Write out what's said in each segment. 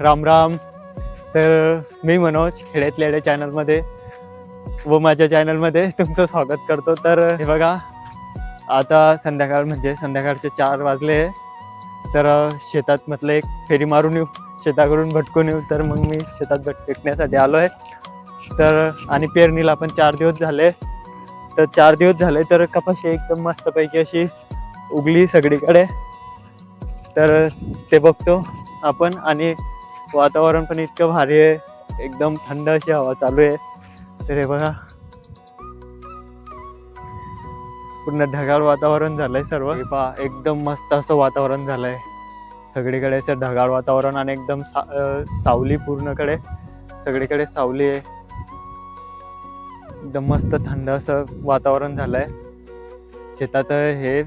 राम राम. तर मी मनोज खेड्यातल्या चॅनलमध्ये व माझ्या चॅनलमध्ये तुमचं स्वागत करतो. तर हे बघा आता संध्याकाळ म्हणजे संध्याकाळचे चार वाजले. तर शेतात म्हटलं एक फेरी मारून येऊ शेताकडून भटकून येऊ. तर मग मी शेतात भटकण्यासाठी आलो आहे तर आणि पेरणीला पण चार दिवस झाले. तर चार दिवस झाले तर कपाशी एकदम मस्तपैकी अशी उगली सगळीकडे. तर ते बघतो आपण आणि वातावरण पण इतकं भारी आहे. एकदम थंड अशी हवा चालू आहे. तर हे बघा. पूर्ण ढगाळ वातावरण झालंय सर्व. पहा एकदम मस्त असं वातावरण झालंय. सगळीकडे असं ढगाळ वातावरण आणि एकदम सा सावली पूर्णकडे. सगळीकडे सावली आहे. एकदम मस्त थंड असं वातावरण झालंय. शेतात हे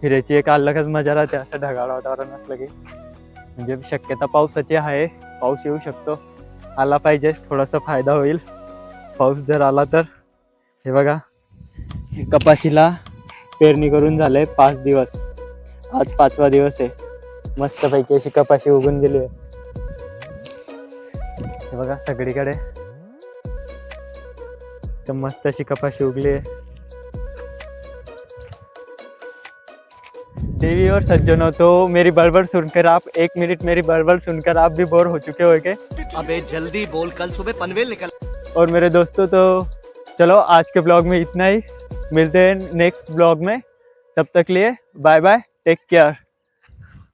फिरायची एक अलगच मजा राहते असं ढगाळ वातावरण असलं की. म्हणजे शक्यता पावसाची आहे. पाऊस येऊ शकतो. आला पाहिजे. थोडासा फायदा होईल. पाऊस जर आला तर. हे बघा. हे कपाशीला पेरणी करून झालंय पाच दिवस. आज पाचवा दिवस आहे. मस्तपैकी अशी कपाशी उगून गेली आहे. हे बघा सगळीकडे. तर मस्त अशी कपाशी उगली आहे. टीवी और सज्जनों तो मेरी बड़बड़ सुनकर आप एक मिनट मेरी बड़बड़ सुनकर आप भी बोर हो चुके होंगे। अबे जल्दी बोल कल सुबह पनवेल निकल। और मेरे दोस्तों तो चलो आज के ब्लॉग में इतना ही। मिलते हैं नेक्स्ट ब्लॉग में। तब तक लिए बाय बाय टेक केयर।